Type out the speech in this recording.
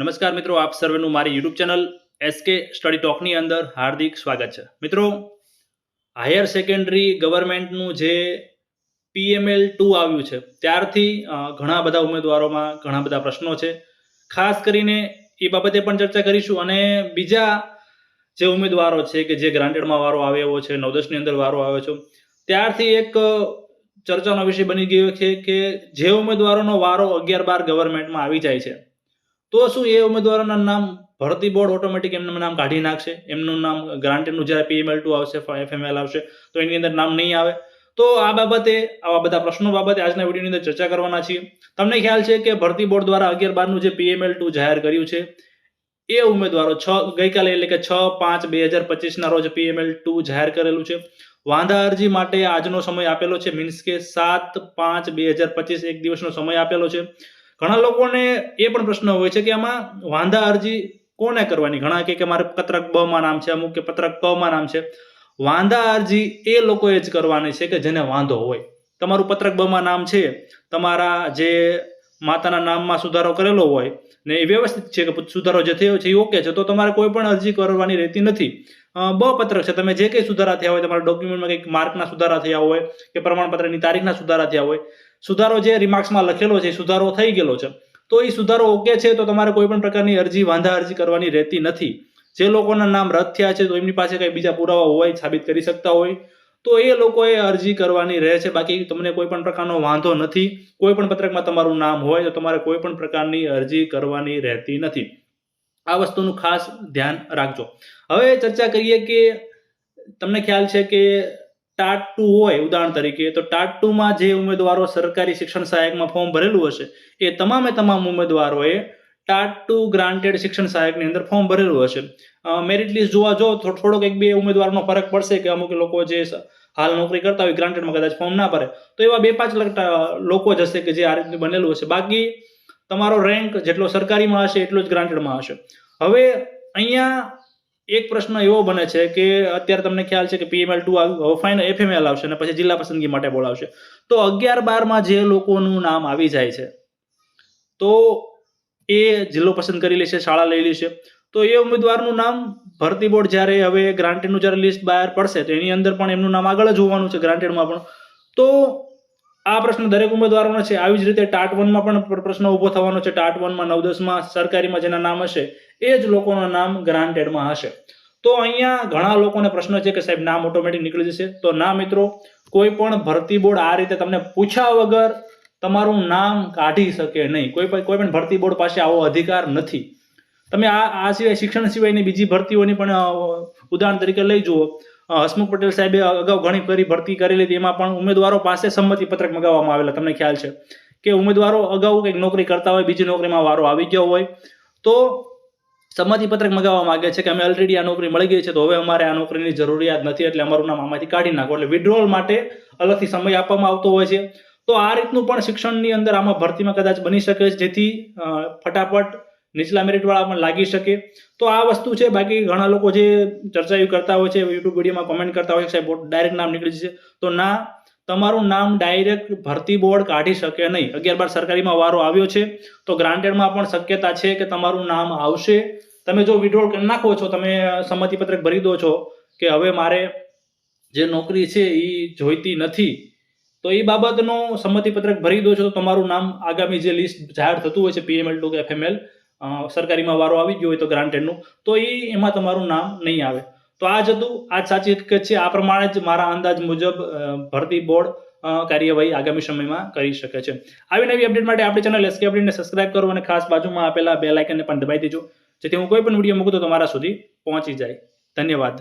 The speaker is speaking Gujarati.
નમસ્કાર મિત્રો, આપ સર્વેનું મારી યુટ્યુબ ચેનલ એસકે સ્ટડી ટોકની અંદર હાર્દિક સ્વાગત છે. મિત્રો, હાયર સેકન્ડરી ગવર્મેન્ટનું જે પીએમએલ ટુ આવ્યું છે, ત્યારથી ઘણા બધા ઉમેદવારોમાં ઘણા બધા પ્રશ્નો છે. ખાસ કરીને એ બાબતે પણ ચર્ચા કરીશું અને બીજા જે ઉમેદવારો છે કે જે ગ્રાન્ટેડમાં વારો આવ્યો છે, નવદસની અંદર વારો આવ્યો છે, ત્યારથી એક ચર્ચાનો વિષય બની ગયો છે કે જે ઉમેદવારોનો વારો અગિયાર બાર ગવર્મેન્ટમાં આવી જાય છે. તો શું એ ઉમેદવારોના નામ ભરતી બોર્ડ ઓટોમેટિક એમનું નામ કાઢી નાખશે? એમનું નામ ગ્રાન્ટેડનું જ્યારે પીએમએલ ટુ આવશે એફએમએલ આવશે, તો એની અંદર નામ નહીં આવે. તો આ બાબતે, આવા બધા પ્રશ્નો બાબતે આજના વિડીયોની અંદર ચર્ચા કરવાના છીએ. તમને ખ્યાલ છે કે ભરતી બોર્ડ દ્વારા અગિયાર બારનું જે પીએમએલ ટુ જાહેર કર્યું છે, એ ઉમેદવારો છ, ગઈકાલે એટલે કે છ પાંચ બે હજાર પચીસના રોજ પીએમએલ ટુ જાહેર કરેલું છે. વાંધા અરજી માટે આજનો સમય આપેલો છે, મીન્સ કે સાત પાંચ બે હજાર પચીસ એક દિવસનો સમય આપેલો છે. ઘણા લોકોને એ પણ પ્રશ્ન હોય છે કે આમાં વાંધા અરજી કોને કરવાની? ઘણા કે મારે પત્રક બ માં નામ છે, અમુક કે પત્રક ક માં નામ છે. વાંધા અરજી એ લોકોએ જ કરવાની છે કે જેને વાંધો હોય. તમારું પત્રક બ માં નામ છે, તમારા જે માતાના નામમાં સુધારો કરેલો હોય ને એ વ્યવસ્થિત છે કે સુધારો જે થયો છે એ ઓકે છે, તો તમારે કોઈ પણ અરજી કરવાની રહેતી નથી. અ, બ પત્રક છે. તમે જે કંઈ સુધારા થયા હોય તમારા ડોક્યુમેન્ટમાં કંઈક માર્કના સુધારા થયા હોય કે પ્રમાણપત્રની તારીખના સુધારા થયા હોય સુધારો જે રિમાર્ક્સમાં લખેલો છે સુધારો થઈ ગયેલો છે. તો એ સુધારો ઓકે છે તો તમારે કોઈ પણ પ્રકારની અરજી વાંધા અરજી કરવાની રહેતી નથી. જે લોકોના નામ રદ થયા છે તો એમની પાસે કંઈ બીજા પુરાવા હોય સાબિત કરી શકતા હોય તો એ લોકોએ અરજી કરવાની રહે છે. બાકી તમને કોઈ પણ પ્રકારનો વાંધો નથી. કોઈ પણ પત્રકમાં તમારું નામ હોય તો તમારે કોઈ પણ પ્રકારની અરજી કરવાની રહેતી નથી. આ વસ્તુનું ખાસ ધ્યાન રાખજો. હવે ચર્ચા કરીએ કે તમને ખ્યાલ છે કે ટાટ ટુ હોય, ઉદાહરણ તરીકે, તો ટાટ ટુમાં જે ઉમેદવારો સરકારી શિક્ષણ સહાયકમાં ફોર્મ ભરેલું હશે, એ તમામે તમામ ઉમેદવારોએ ટાટ ટુ ગ્રાન્ટેડ શિક્ષણ સહાયકની અંદર ફોર્મ ભરેલું હશે. મેરિટ લિસ્ટ જોવા જો થોડોક એક બે ઉમેદવારનો ફરક પડશે કે અમુક લોકો જે હાલ નોકરી કરતા હોય, ગ્રાન્ટેડમાં કદાચ ફોર્મ ના ભરે, તો એવા બે પાંચ લોકો જ હશે કે જે આ રીતનું બનેલું હશે. બાકી તમારો રેન્ક જેટલો સરકારીમાં હશે, એટલો જ ગ્રાન્ટેડમાં હશે. હવે અહીંયા એક પ્રશ્ન એવો બને છે કે અત્યારે તમને ખ્યાલ છે કે પીએમએલ ટુ આવ્યું હવે ફાઇનલ એફએમએલ આવશે અને પછી જિલ્લા પસંદગી માટે બોલાવશે. તો અગિયાર બારમાં જે લોકોનું નામ આવી જાય છે, તો એ જિલ્લો પસંદ કરી લેશે, શાળા લઈ લેશે. તો એ ઉમેદવારનું નામ ભરતી બોર્ડ જ્યારે હવે ગ્રાન્ટેડનું જ્યારે લિસ્ટ બહાર પડશે, તો એની અંદર પણ એમનું નામ આગળ જ હોવાનું છે ગ્રાન્ટેડમાં પણ. તો આ પ્રશ્ન દરેક ઉમેદવારોનો છે. આવી જ રીતે ટાટ વનમાં પણ પ્રશ્ન ઊભો થવાનો છે. ટાટ વનમાં નવ દસમાં સરકારીમાં જેના નામ હશે, એ જ લોકોના નામ ગ્રાન્ટેડમાં હશે. તો અહીંયા ઘણા લોકોને પ્રશ્ન છે કે સાહેબ, નામ ઓટોમેટિક નીકળી જશે. તો ના મિત્રો, કોઈ પણ ભરતી બોર્ડ આ રીતે તમને પૂછ્યા વગર તમારું નામ કાઢી શકે નહીં. કોઈ પણ કોઈ પણ ભરતી બોર્ડ પાસે આવો અધિકાર નથી. તમે આ આ સિવાય શિક્ષણ સિવાયની બીજી ભરતીઓની પણ ઉદાહરણ તરીકે લઈ જુઓ. હસમુખ પટેલ સાહેબે અગાઉ ઘણી ફરી ભરતી કરેલી હતી. એમાં પણ ઉમેદવારો પાસે સંમતિ પત્રક મગાવવામાં આવેલા, તમને ખ્યાલ છે. કે ઉમેદવારો અગાઉ કંઈક નોકરી કરતા હોય, બીજી નોકરીમાં વારો આવી ગયો હોય, તો સંમતિ પત્રક મગાવવા માંગે છે કે અમે ઓલરેડી આ નોકરી મળી ગઈ છે, તો હવે અમારે આ નોકરીની જરૂરિયાત નથી, એટલે અમારું નામ આમાંથી કાઢી નાખો. એટલે વિડ્રોલ માટે અલગથી સમય આપવામાં આવતો હોય છે. તો આ રીતનું પણ શિક્ષણની અંદર આમાં ભરતીમાં કદાચ બની શકે છે, જેથી ફટાફટ નીચલા મેરિટવાળા પણ લાગી શકે. તો આ વસ્તુ છે, બાકી ઘણા લોકો જે ચર્ચા કરતા હોય છે યુટ્યુબ વિડીયોમાં કોમેન્ટ કરતા હોય છે, સાહેબ ડાયરેક્ટ નામ નીકળી જશે. તો ના, તમારું નામ ડાયરેક્ટ ભરતી બોર્ડ કાઢી શકે નહીં. અગિયાર બાર સરકારીમાં વારો આવ્યો છે, તો ગ્રાન્ટેડમાં પણ શક્યતા છે કે તમારું નામ આવશે. તમે જો વિડ્રોલ નાખો છો, તમે સંમતિપત્રક ભરી દો છો કે હવે મારે જે નોકરી છે એ જોઈતી નથી, તો એ બાબતનો સંમતિપત્રક ભરી દો છો, તો તમારું નામ આગામી જે લિસ્ટ જાહેર થતું હોય છે પીએમએલ ટુ કે એફએમએલ સરકારીમાં વારો આવી ગયો હોય તો ગ્રાન્ટેડનું તો એ એમાં તમારું નામ નહીં આવે. તો આ જ હતું આ સાચી હકીકત છે. આ પ્રમાણે જ મારા અંદાજ મુજબ ભરતી બોર્ડ કાર્યવાહી આગામી સમયમાં કરી શકે છે. આવી નવી અપડેટ માટે આપણી ચેનલ એસકે અપડેટને સબસ્ક્રાઇબ કરો અને ખાસ બાજુમાં આપેલા બે લાઇકનને પણ દબાઈ દેજો. જેથી હું કોઈ પણ વીડિયો મૂકું તો તમારા સુધી પહોંચી જાય. ધન્યવાદ.